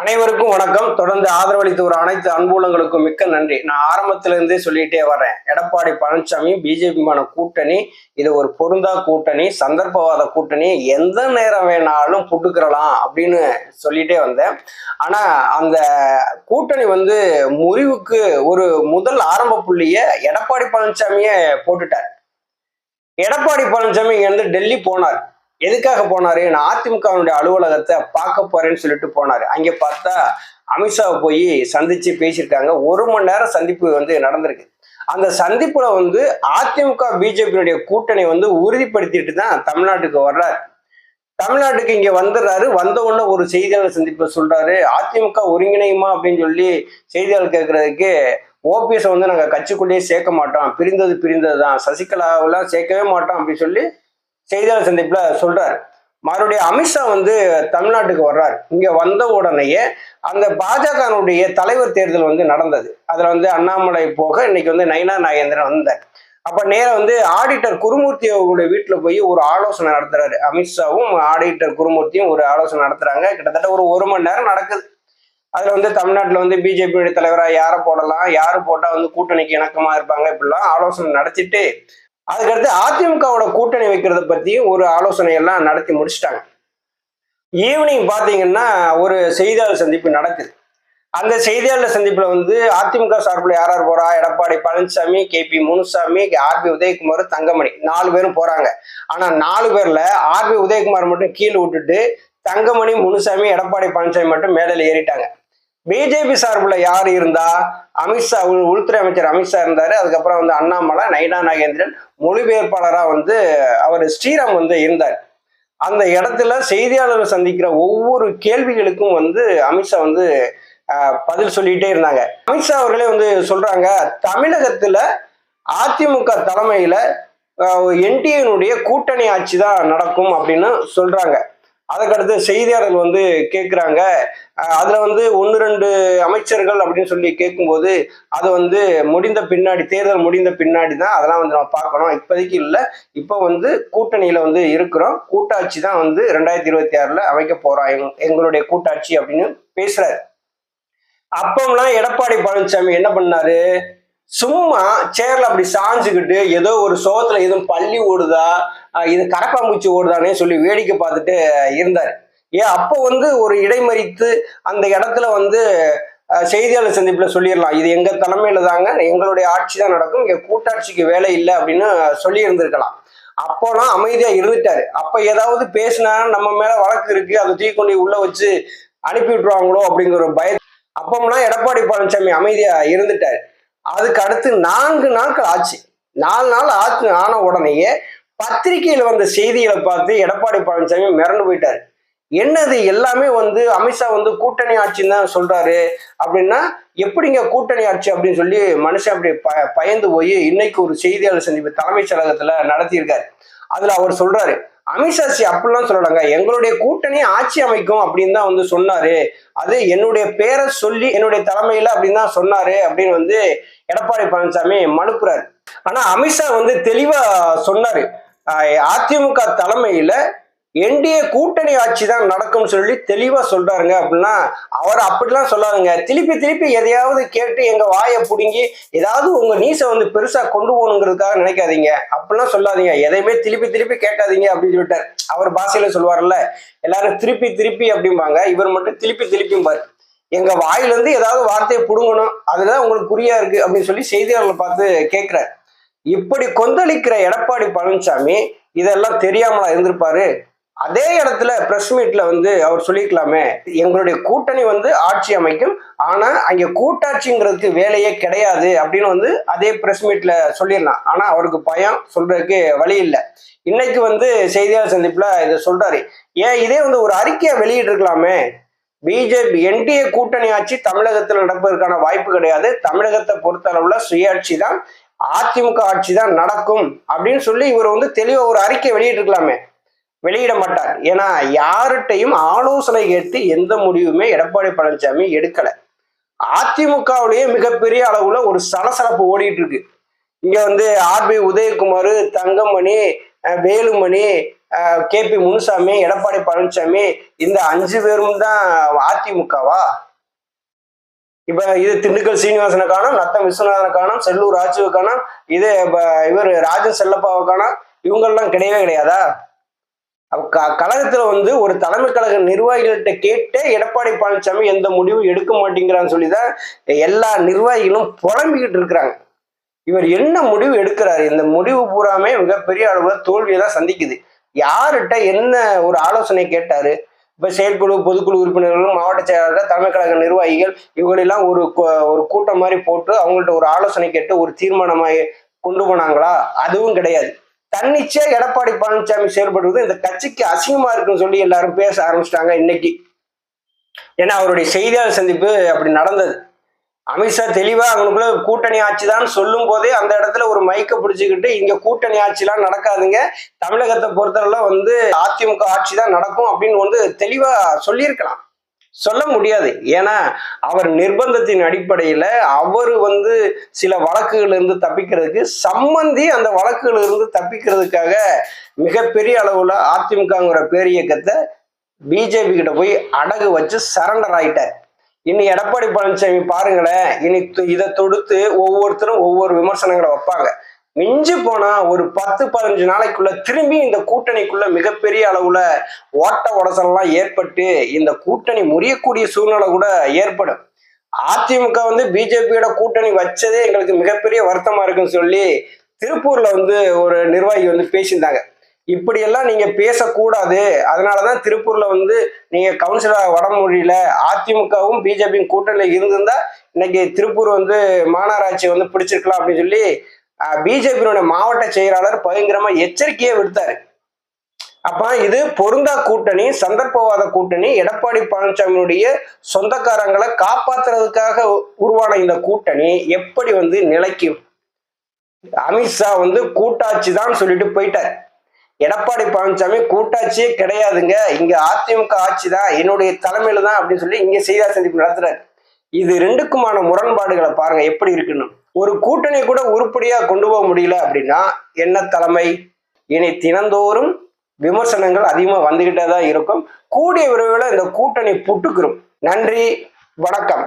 அனைவருக்கும் வணக்கம். தொடர்ந்து ஆதரவளித்து வர அனைத்து அன்புலங்களுக்கும் மிக்க நன்றி. நான் ஆரம்பத்திலிருந்தே சொல்லிட்டே வர்றேன். எடப்பாடி பழனிசாமி பிஜேபிமான கூட்டணி இது ஒரு பொருந்தா கூட்டணி சந்தர்ப்பவாத கூட்டணி எந்த நேரம் வேணாலும் புட்டுக்கிறலாம் அப்படின்னு சொல்லிட்டே வந்தேன். ஆனா அந்த கூட்டணி வந்து முறிவுக்கு ஒரு முதல் ஆரம்ப புள்ளிய எடப்பாடி பழனிசாமியே போட்டுட்டார். எடப்பாடி பழனிசாமி இங்க டெல்லி போனார். எதுக்காக போனாரு? நான் அதிமுகவினுடைய அலுவலகத்தை பார்க்க போறேன்னு சொல்லிட்டு போனாரு. அங்க பார்த்தா அமித்ஷாவை போய் சந்திச்சு பேசியிருக்காங்க. ஒரு மணி நேரம் சந்திப்பு வந்து நடந்திருக்கு. அந்த சந்திப்புல வந்து அதிமுக பிஜேபியினுடைய கூட்டணி வந்து உறுதிப்படுத்திட்டு தான் தமிழ்நாட்டுக்கு வர்றாரு. தமிழ்நாட்டுக்கு இங்க வந்துடுறாரு. வந்த உடனே ஒரு செய்தியாளர் சந்திப்பு சொல்றாரு. அதிமுக ஒருங்கிணையுமா அப்படின்னு சொல்லி செய்தியாளர் கேட்கறதுக்கு ஓபிஎஸ் வந்து நாங்க கட்சிக்குள்ளேயே சேர்க்க மாட்டோம். பிரிந்தது பிரிந்தது தான் சசிகலாவெல்லாம் சேர்க்கவே மாட்டோம் அப்படின்னு சொல்லி செய்தியாளர் சந்திப்புல சொல்றாரு. மறுபடியும் அமித்ஷா வந்து தமிழ்நாட்டுக்கு வர்றாரு. இங்க வந்த உடனேயே அந்த பாஜகனுடைய தலைவர் தேர்தல் வந்து நடந்தது. அதுல வந்து அண்ணாமலை போக இன்னைக்கு வந்து நயனா நாகேந்திரன் வந்தார். அப்ப நேரம் வந்து ஆடிட்டர் குருமூர்த்தி அவர்களுடைய வீட்டுல போய் ஒரு ஆலோசனை நடத்துறாரு. அமித்ஷாவும் ஆடிட்டர் குருமூர்த்தியும் ஒரு ஆலோசனை நடத்துறாங்க. கிட்டத்தட்ட ஒரு ஒரு மணி நேரம் நடக்குது. அதுல வந்து தமிழ்நாட்டுல வந்து பிஜேபியுடைய தலைவரா யாரை போடலாம்? யாரு போட்டா வந்து கூட்டணிக்கு இணக்கமா இருப்பாங்க? இப்படிலாம் ஆலோசனை நடத்திட்டு அதுக்கடுத்து அதிமுகவோட கூட்டணி வைக்கிறத பத்தியும் ஒரு ஆலோசனை எல்லாம் நடத்தி முடிச்சிட்டாங்க. ஈவினிங் பாத்தீங்கன்னா ஒரு செய்தியாளர் சந்திப்பு நடக்குது. அந்த செய்தியாளர் சந்திப்புல வந்து அதிமுக சார்பில் யார் யார் போறா? Edappadi Palaniswami K P Munusamy R B Udhayakumar Thangamani நாலு பேரும் போறாங்க. ஆனா நாலு பேர்ல ஆர் பி உதயகுமார் மட்டும் கீழே விட்டுட்டு தங்கமணி முனுசாமி எடப்பாடி பழனிசாமி மட்டும் மேடையில் ஏறிட்டாங்க. பிஜேபி சார்பில் யார் இருந்தா? அமித்ஷா உள்துறை அமைச்சர் அமித்ஷா இருந்தாரு. அதுக்கப்புறம் வந்து அண்ணாமலை நைனா நாகேந்திரன் மொழிபெயர்ப்பாளராக வந்து அவர் ஸ்ரீராம் வந்து இருந்தார். அந்த இடத்துல செய்தியாளர்கள் சந்திக்கிற ஒவ்வொரு கேள்விகளுக்கும் வந்து அமித்ஷா வந்து பதில் சொல்லிட்டே இருந்தாங்க. அமித்ஷா அவர்களே வந்து சொல்றாங்க தமிழகத்துல அதிமுக தலைமையில என்டிஏனுடைய கூட்டணி ஆட்சி தான் நடக்கும் அப்படின்னு சொல்றாங்க. அதுக்கடுத்து செய்தியாளர்கள் வந்து கேட்குறாங்க அதுல வந்து ஒன்று ரெண்டு அமைச்சர்கள் அப்படின்னு சொல்லி கேட்கும்போது அது வந்து முடிந்த பின்னாடி தேர்தல் முடிந்த பின்னாடி தான் அதெல்லாம் வந்து நம்ம பார்க்கணும். இப்போதைக்கு இல்லை. இப்போ வந்து கூட்டணியில வந்து இருக்கிறோம். கூட்டாட்சி தான் வந்து ரெண்டாயிரத்தி இருபத்தி ஆறுல அமைக்க போறோம் எங் எங்களுடைய கூட்டாட்சி அப்படின்னு பேசுறாரு. அப்பம்லாம் எடப்பாடி பழனிசாமி என்ன பண்ணாரு? சும்மா சேர்ல அப்படி சாஞ்சுக்கிட்டு ஏதோ ஒரு சோகத்துல எதுவும் பள்ளி ஓடுதா? இது கரப்பாம்பூச்சி ஓடுதானே சொல்லி வேடிக்கை பார்த்துட்டு இருந்தார். ஏன்? அப்போ வந்து ஒரு இடைமறித்து அந்த இடத்துல வந்து செய்தியாளர் சந்திப்பில் சொல்லிடலாம். இது எங்கள் தலைமையில் தாங்க எங்களுடைய ஆட்சி தான் நடக்கும் இங்கே கூட்டாட்சிக்கு வேலை இல்லை அப்படின்னு சொல்லியிருந்திருக்கலாம். அப்போலாம் அமைதியா இருந்துட்டாரு. அப்போ ஏதாவது பேசினா நம்ம மேலே வழக்கு இருக்கு அதை தூக்கி உள்ளே வச்சு அனுப்பி விட்டுருவாங்களோ அப்படிங்கிற ஒரு பய அப்போம்னா எடப்பாடி பழனிசாமி அமைதியாக இருந்துட்டாரு. அதுக்கு அடுத்து நான்கு நாட்கள் ஆச்சு. நாலு நாள் ஆச்சு ஆன உடனேயே பத்திரிகையில் வந்த செய்திகளை பார்த்து எடப்பாடி பழனிசாமி மிரண்டு போயிட்டாரு. என்னது எல்லாமே வந்து அமித்ஷா வந்து கூட்டணி ஆட்சின்னு தான் சொல்றாரு. அப்படின்னா எப்படிங்க கூட்டணி ஆட்சி அப்படின்னு சொல்லி மனுஷன் அப்படி ப பயந்து போய் இன்னைக்கு ஒரு செய்தியாளர் சந்திப்பு தலைமைச் செயலகத்துல நடத்தியிருக்காரு. அதுல அவர் சொல்றாரு அமித்ஷா சி அப்படிலாம் சொல்லலாங்க. எங்களுடைய கூட்டணி ஆட்சி அமைக்கும் அப்படின்னு தான் வந்து சொன்னாரு. அது என்னுடைய பேரை சொல்லி என்னுடைய தலைமையில அப்படின்னு தான் சொன்னாரு அப்படின்னு வந்து எடப்பாடி பழனிசாமி மனுப்புறாரு. ஆனா அமித்ஷா வந்து தெளிவா சொன்னாரு. அதிமுக தலைமையில என்டிஏ கூட்டணி ஆட்சி தான் நடக்கும்னு சொல்லி தெளிவா சொல்றாருங்க அப்படின்னா அவர் அப்படிலாம் சொல்லாதுங்க. திருப்பி திருப்பி எதையாவது கேட்டு எங்க வாயை பிடுங்கி ஏதாவது உங்க நீசை வந்து பெருசா கொண்டு போகணுங்கிறதுக்காக நினைக்காதீங்க. அப்படிலாம் சொல்லாதீங்க. எதையுமே திருப்பி திருப்பி கேட்காதீங்க அப்படின்னு சொல்லிட்டார். அவர் பாசையில சொல்லுவார்ல எல்லாரும் திருப்பி திருப்பி அப்படிம்பாங்க. இவர் மட்டும் திருப்பி திருப்பிம்பாரு. எங்க வாயிலிருந்து ஏதாவது வார்த்தையை பிடுங்கணும். அதுதான் உங்களுக்கு குறியா இருக்கு அப்படின்னு சொல்லி செய்தியாளர்களை பார்த்து கேட்கிறார். இப்படி கொந்தளிக்கிற எடப்பாடி பழனிசாமி இதெல்லாம் தெரியாமலா இருந்திருப்பாரு? அதே இடத்துல பிரஸ் மீட்ல வந்து அவர் சொல்லிக்கலாமே எங்களுடைய கூட்டணி வந்து ஆட்சி அமைக்கும் ஆனா அங்க கூட்டாட்சிங்கிறதுக்கு வேலையே கிடையாது அப்படின்னு வந்து அதே பிரஸ் மீட்ல சொல்லிடலாம் ஆனா அவருக்கு பயம் சொல்றதுக்கு வழி இல்லை. இன்னைக்கு வந்து செய்தியாளர் சந்திப்புல இதை சொல்றாரு. ஏன் இதே வந்து ஒரு அறிக்கையை வெளியிட்டிருக்கலாமே? பிஜேபி என்டிஏ கூட்டணி ஆட்சி தமிழகத்தில் நடப்பதற்கான வாய்ப்பு கிடையாது. தமிழகத்தை பொறுத்தளவுல சுயாட்சி தான். அதிமுக ஆட்சி தான் நடக்கும் அப்படின்னு சொல்லி இவர் வந்து தெளிவா ஒரு அறிக்கை வெளியிட்டிருக்கலாமே. வெளியிட மாட்டார். ஏன்னா யார்கிட்டையும் ஆலோசனை கேட்டு எந்த முடிவுமே எடப்பாடி பழனிசாமி எடுக்கல. அதிமுகவுலேயே மிகப்பெரிய அளவுல ஒரு சலசலப்பு ஓடிட்டு இருக்கு இங்க வந்து RB Udhayakumar Thangamani Velumani K P Munusamy Edappadi Palaniswami இந்த அஞ்சு பேரும் தான் அதிமுகவா? இப்ப இது திண்டுக்கல் சீனிவாசனை காணும் நத்தம் விஸ்வநாதனை காணும் செல்லூர் ராஜுவை காணும் இது இப்ப இவர் ராஜன் செல்லப்பாவை காணும் இவங்கெல்லாம் கிடையவே கிடையாதா? க- கழகத்துல வந்து ஒரு தலைமை கழக நிர்வாகிகள்கிட்ட கேட்டே எடப்பாடி பழனிசாமி எந்த முடிவும் எடுக்க மாட்டேங்கிறான்னு சொல்லிதான் எல்லா நிர்வாகிகளும் புலம்பிக்கிட்டு இருக்கிறாங்க. இவர் என்ன முடிவு எடுக்கிறாரு? இந்த முடிவு பூராமே மிகப்பெரிய அளவுல தோல்வியை தான் சந்திக்குது. யார்கிட்ட என்ன ஒரு ஆலோசனை கேட்டாரு? இப்போ செயற்குழு பொதுக்குழு உறுப்பினர்களும் மாவட்ட செயலாளர்கள் தலைமை கழக நிர்வாகிகள் இவங்களெல்லாம் ஒரு ஒரு கூட்டம் மாதிரி போட்டு அவங்கள்ட்ட ஒரு ஆலோசனை கேட்டு ஒரு தீர்மானமாக கொண்டு போனாங்களா? அதுவும் கிடையாது. தன்னிச்சே எடப்பாடி பழனிசாமி செயல்படுவது இந்த கட்சிக்கு அசிங்கமா இருக்குன்னு சொல்லி எல்லாரும் பேச ஆரம்பிச்சிட்டாங்க இன்னைக்கு. ஏன்னா அவருடைய செய்தியாளர் சந்திப்பு அப்படி நடந்தது. அமித்ஷா தெளிவா அவங்களுக்குள்ள கூட்டணி ஆட்சி தான் சொல்லும் போதே அந்த இடத்துல ஒரு மைக்க பிடிச்சுக்கிட்டு இங்க கூட்டணி ஆட்சிலாம் நடக்காதுங்க. தமிழகத்தை பொறுத்தவரை வந்து அதிமுக ஆட்சி தான் நடக்கும் அப்படின்னு வந்து தெளிவா சொல்லியிருக்கலாம். சொல்ல முடியாது. ஏன்னா அவர் நிர்பந்தத்தின் அடிப்படையில அவர் வந்து சில வழக்குகள் இருந்து தப்பிக்கிறதுக்கு சம்மந்தி அந்த வழக்குகள் இருந்து தப்பிக்கிறதுக்காக மிகப்பெரிய அளவுல அதிமுகங்கிற பேரியக்கத்தை பிஜேபி கிட்ட போய் அடகு வச்சு சரண்டர் ஆயிட்டார். இனி எடப்பாடி பழனிசாமி பாருங்களேன் இனி இதை தொடுத்து ஒவ்வொருத்தரும் ஒவ்வொரு விமர்சனங்களை வைப்பாங்க. மிஞ்சி போனா ஒரு பத்து பதினஞ்சு நாளைக்குள்ள திரும்பி இந்த கூட்டணிக்குள்ள மிகப்பெரிய அளவுல ஓட்ட உடசல்லாம் ஏற்பட்டு இந்த கூட்டணி முறியக்கூடிய சூழ்நிலை கூட ஏற்படும். அதிமுக வந்து பிஜேபியோட கூட்டணி வச்சதே எங்களுக்கு மிகப்பெரிய வருத்தமா இருக்குன்னு சொல்லி திருப்பூர்ல வந்து ஒரு நிர்வாகி வந்து பேசியிருந்தாங்க. இப்படியெல்லாம் நீங்க பேசக்கூடாது. அதனாலதான் திருப்பூர்ல வந்து நீங்க கவுன்சிலர் வடமொழியில அதிமுகவும் பிஜேபியும் கூட்டணியில் இருந்திருந்தா இன்னைக்கு திருப்பூர் வந்து மாநகராட்சி வந்து பிடிச்சிருக்கலாம் அப்படின்னு சொல்லி பிஜேபியினுடைய மாவட்ட செயலாளர் பயங்கரமா எச்சரிக்கையை விடுத்தாரு. அப்ப இது பொருந்தா கூட்டணி சந்தர்ப்பவாத கூட்டணி எடப்பாடி பழனிசாமியுடைய சொந்தக்காரங்களை காப்பாத்துறதுக்காக உருவான இந்த கூட்டணி எப்படி வந்து நிலைக்கும்? அமித்ஷா வந்து கூட்டாட்சி தான் சொல்லிட்டு போயிட்டார். எடப்பாடி பழனிசாமி கூட்டாட்சியே கிடையாதுங்க. இங்க அதிமுக ஆட்சி தான் என்னுடைய தலைமையில தான் அப்படின்னு சொல்லி இங்க செய்தியாளர் சந்திப்பு நடத்துறாரு. இது ரெண்டுக்குமான முரண்பாடுகளை பாருங்க எப்படி இருக்குன்னு. ஒரு கூட்டணி கூட உருப்படியா கொண்டு போக முடியல அப்படின்னா என்ன தலைமை? இனி தினந்தோறும் விமர்சனங்கள் அதிகமாக வந்துகிட்டே தான் இருக்கும். கூடிய விரைவில் இந்த கூட்டணி புட்டுக்கிறோம் நன்றி வணக்கம்.